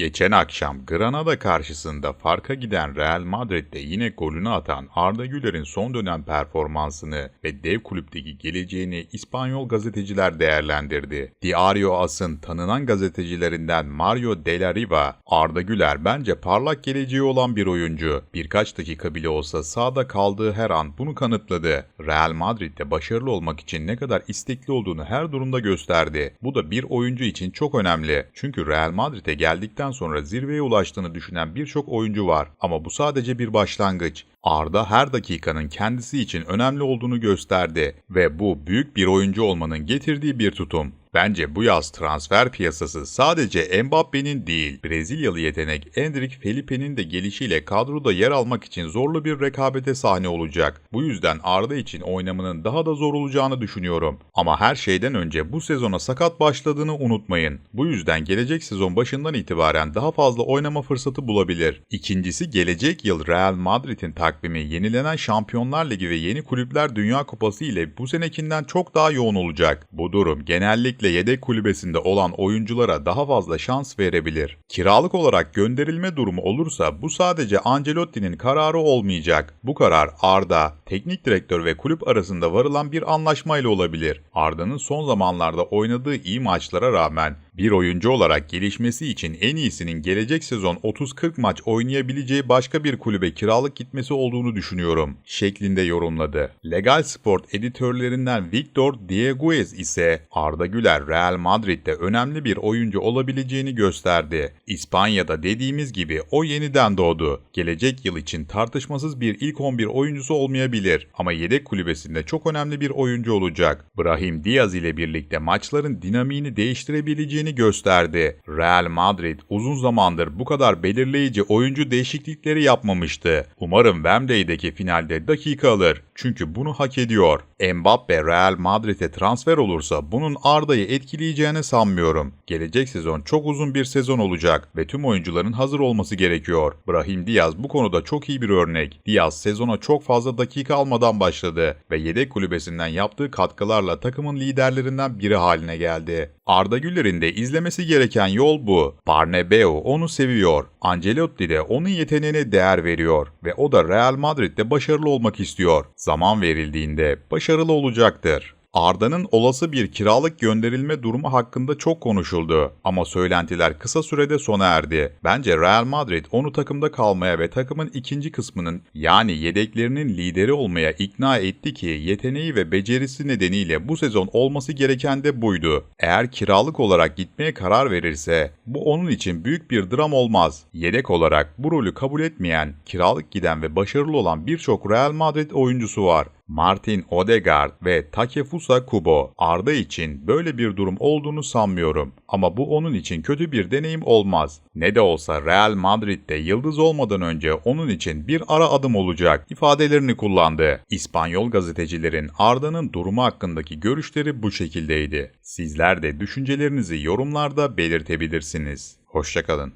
Geçen akşam Granada karşısında farka giden Real Madrid'de yine golünü atan Arda Güler'in son dönem performansını ve dev kulüpteki geleceğini İspanyol gazeteciler değerlendirdi. Diario As'ın tanınan gazetecilerinden Mario de la Riva, Arda Güler bence parlak geleceği olan bir oyuncu. Birkaç dakika bile olsa sahada kaldığı her an bunu kanıtladı. Real Madrid'de başarılı olmak için ne kadar istekli olduğunu her durumda gösterdi. Bu da bir oyuncu için çok önemli. Çünkü Real Madrid'e geldikten sonra zirveye ulaştığını düşünen birçok oyuncu var. Ama bu sadece bir başlangıç. Arda her dakikanın kendisi için önemli olduğunu gösterdi ve bu büyük bir oyuncu olmanın getirdiği bir tutum. Bence bu yaz transfer piyasası sadece Mbappe'nin değil, Brezilyalı yetenek Endrick Felipe'nin de gelişiyle kadroda yer almak için zorlu bir rekabete sahne olacak. Bu yüzden Arda için oynamanın daha da zor olacağını düşünüyorum. Ama her şeyden önce bu sezona sakat başladığını unutmayın. Bu yüzden gelecek sezon başından itibaren daha fazla oynama fırsatı bulabilir. İkincisi gelecek yıl Real Madrid'in takvimi yenilenen Şampiyonlar Ligi ve yeni kulüpler Dünya Kupası ile bu senekinden çok daha yoğun olacak. Bu durum genellikle yedek kulübesinde olan oyunculara daha fazla şans verebilir. Kiralık olarak gönderilme durumu olursa bu sadece Ancelotti'nin kararı olmayacak. Bu karar Arda, teknik direktör ve kulüp arasında varılan bir anlaşmayla olabilir. Arda'nın son zamanlarda oynadığı iyi maçlara rağmen bir oyuncu olarak gelişmesi için en iyisinin gelecek sezon 30-40 maç oynayabileceği başka bir kulübe kiralık gitmesi olduğunu düşünüyorum şeklinde yorumladı. Legal Sport editörlerinden Victor Dieguez ise Arda Güler Real Madrid'de önemli bir oyuncu olabileceğini gösterdi. İspanya'da dediğimiz gibi o yeniden doğdu. Gelecek yıl için tartışmasız bir ilk 11 oyuncusu olmayabilir ama yedek kulübesinde çok önemli bir oyuncu olacak. Brahim Diaz ile birlikte maçların dinamiğini değiştirebileceğini gösterdi. Real Madrid uzun zamandır bu kadar belirleyici oyuncu değişiklikleri yapmamıştı. Umarım Wembley'deki finalde dakika alır. Çünkü bunu hak ediyor. Mbappe Real Madrid'e transfer olursa bunun Arda'yı etkileyeceğini sanmıyorum. Gelecek sezon çok uzun bir sezon olacak ve tüm oyuncuların hazır olması gerekiyor. Brahim Diaz bu konuda çok iyi bir örnek. Diaz sezona çok fazla dakika almadan başladı ve yedek kulübesinden yaptığı katkılarla takımın liderlerinden biri haline geldi. Arda Güler'in de izlemesi gereken yol bu. Barnebeu onu seviyor. Ancelotti de onun yeteneğine değer veriyor ve o da Real Madrid'de başarılı olmak istiyor. Zaman verildiğinde başarılı olacaktır. Arda'nın olası bir kiralık gönderilme durumu hakkında çok konuşuldu ama söylentiler kısa sürede sona erdi. Bence Real Madrid onu takımda kalmaya ve takımın ikinci kısmının yani yedeklerinin lideri olmaya ikna etti ki yeteneği ve becerisi nedeniyle bu sezon olması gereken de buydu. Eğer kiralık olarak gitmeye karar verirse bu onun için büyük bir dram olmaz. Yedek olarak bu rolü kabul etmeyen, kiralık giden ve başarılı olan birçok Real Madrid oyuncusu var. Martin Odegaard ve Takefusa Kubo. Arda için böyle bir durum olduğunu sanmıyorum. Ama bu onun için kötü bir deneyim olmaz. Ne de olsa Real Madrid'de yıldız olmadan önce onun için bir ara adım olacak ifadelerini kullandı. İspanyol gazetecilerin Arda'nın durumu hakkındaki görüşleri bu şekildeydi. Sizler de düşüncelerinizi yorumlarda belirtebilirsiniz. Hoşçakalın.